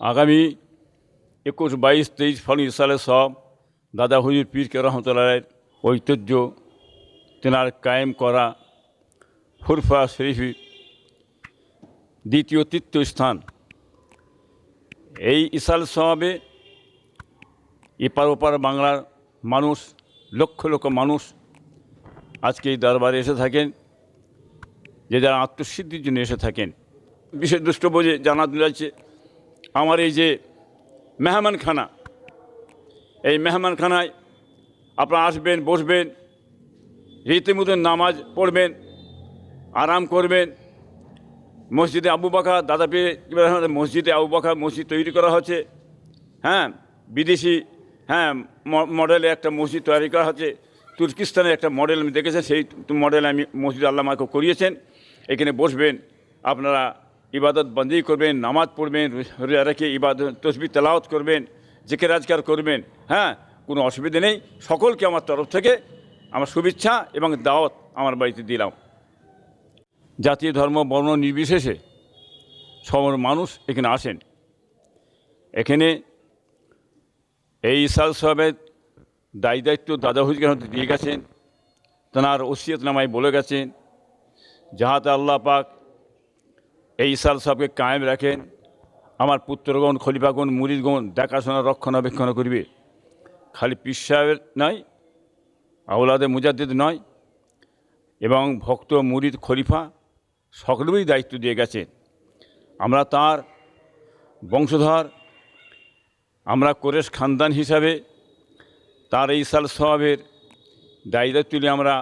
আগামী একুশ বাইশ তেইশ ফাল্গুন সালে সব দাদা হুজুর পীর কে রহমতুল্লাহের ঐতিহ্য তেনার কায়েম করা ফুরফা শরীফি দ্বিতীয়, তৃতীয় স্থান। এই ইসাল সবাবে এপার ওপার বাংলার মানুষ, লক্ষ লক্ষ মানুষ আজকে এই দরবারে এসে থাকেন, যে যারা আত্মসিদ্ধির জন্য এসে থাকেন। বিশেষ দুষ্ট বোঝে জানা যাচ্ছে আমার এই যে মেহমানখানা, এই মেহমানখানায় আপনারা আসবেন, বসবেন, রীতিমতো নামাজ পড়বেন, আরাম করবেন। মসজিদে আবু বাকা দাদা মসজিদে আবু বাকা মসজিদ তৈরি করা হচ্ছে। হ্যাঁ বিদেশি হ্যাঁ মডেলে একটা মসজিদ তৈরি করা হচ্ছে। তুর্কিস্তানের একটা মডেল আমি দেখেছি সেই মডেল আমি মসজিদ আল্লাহ আমাকে করিয়েছেন। এখানে বসবেন, আপনারা ইবাদত বন্দি করবেন, নামাজ পড়বেন, রোজা রেখে ইবাদত, তসবি, তেলাওয়াত করবেন জেকে রাজগার করবেন হ্যাঁ? কোনো অসুবিধা নেই। সকলকে আমার তরফ থেকে আমার শুভেচ্ছা এবং দাওয়াত আমার বাড়িতে দিলাম। জাতীয় ধর্ম, বর্ণ নির্বিশেষে সবার মানুষ এখানে আসেন। এখানে এই ইসাল সাহেবের দায়ী দায়িত্ব দাদা হয়তো দিয়ে গেছেন। তেনার ওসিয়ত নামায় বলে গেছেন। যাহাতে আল্লাহ পাক এই সাল সবকে কায়েম রাখেন। আমার পুত্রগণ, খলিফাগণ, মুরিদগণ দেখাশোনা, রক্ষণাবেক্ষণ করবে। খালি পীর সাহেবের নয় আউলাদে মুজাদ্দিদ নয় এবং ভক্ত, মুরিদ, খলিফা সকলেরই দায়িত্ব দিয়ে গেছে আমরা তার বংশধর, আমরা কোরেশ খানদান হিসাবে তার এই সাল স্বভাবের দায়িত্ব তুলে আমরা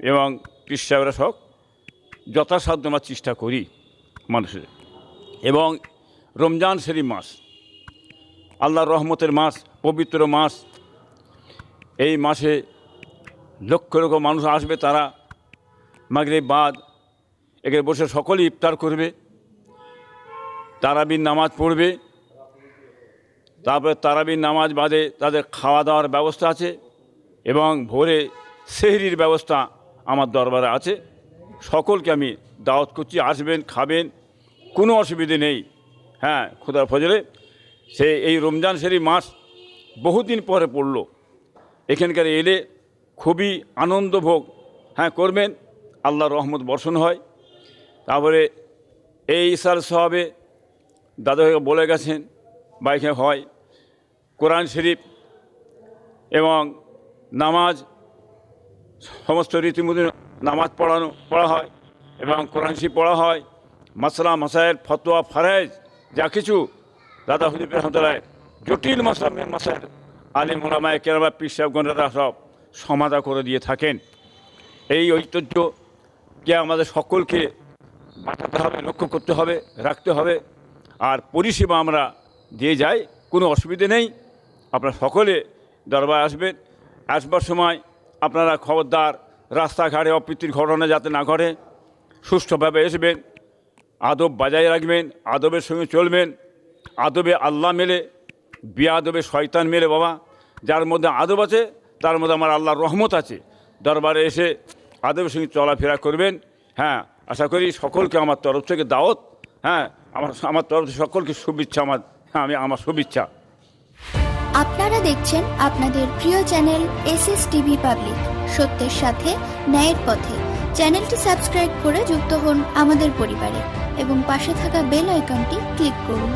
এবং কৃষ্ণাবরা সব যথাসাধ্য আমরা চেষ্টা করি মানুষের। এবং রমজান শরীফ মাস, আল্লাহর রহমতের মাস, পবিত্র মাস, এই মাসে লক্ষ লক্ষ মানুষ আসবে, তারা মাগরিব, বাদ, এখানে বসে সকলেই ইফতার করবে, তারাবির নামাজ পড়বে, তারপরে তারাবির নামাজ বাদে তাদের খাওয়া দাওয়ার ব্যবস্থা আছে, এবং ভোরে সেহরির ব্যবস্থা আমার দরবারে আছে। সকলকে আমি দাওয়াত করছি, আসবেন, খাবেন, কোনো অসুবিধে নেই। হ্যাঁ খুদার ফজলে, সে এই রমজান শরীফ মাস বহুদিন পরে পড়ল। এখানকার এলে খুবই আনন্দ ভোগ হ্যাঁ করবেন আল্লাহর রহমত বর্ষণ হয়। তারপরে এই ইসার সবে দাদাকে বলে গেছেন বা এখানে হয়, কোরআন শরীফ এবং নামাজ, সমস্ত রীতিমতো নামাজ পড়ানো, পড়া হয় এবং কোরআন শরীফ পড়া হয়, মাসলা মাসায়ের ফতোয়া ফারাইজ যা কিছু। দাদা হুজুর রহমতুল্লাহ, জটিল মশলা মাসায়ের আলিম ওলামায় কেরাবা পিসাবগণরা সব সমাধা করে দিয়ে থাকেন। এই ঐতিহ্যকে আমাদের সকলকে বাঁচাতে হবে, লক্ষ্য করতে হবে, রাখতে হবে। আর পরিষেবা আমরা দিয়ে যাই, কোনো অসুবিধে নেই। আপনারা সকলে দরবার আসবেন। আসবার সময় আপনারা খবরদার রাস্তাঘাটে অপ্রীতির ঘটনা যাতে না ঘটে, সুষ্ঠুভাবে আসবেন আদব বজায় রাখবেন, আদবের সঙ্গে চলবেন, আদবে আল্লাহ মেলে বিয়াদবে শয়তান মেলে বাবা। যার মধ্যে আদব আছে, তার মধ্যে আমার আল্লাহর রহমত আছে। দরবারে এসে আদবের সঙ্গে চলাফেরা করবেন। হ্যাঁ আশা করি সকলকে আমার তরফ থেকে দাওয়াত। হ্যাঁ আমার আমার তরফ থেকে সকলকে শুভেচ্ছা, আমার হ্যাঁ আমি, আমার শুভেচ্ছা। আপনারা দেখছেন আপনাদের প্রিয় channel S S TV public. সত্যের সাথে, ন্যায়ের পথে। চ্যানেলটি সাবস্ক্রাইব করে যুক্ত হন আমাদের পরিবারে এবং পাশে থাকা বেল আইকনটি ক্লিক করুন।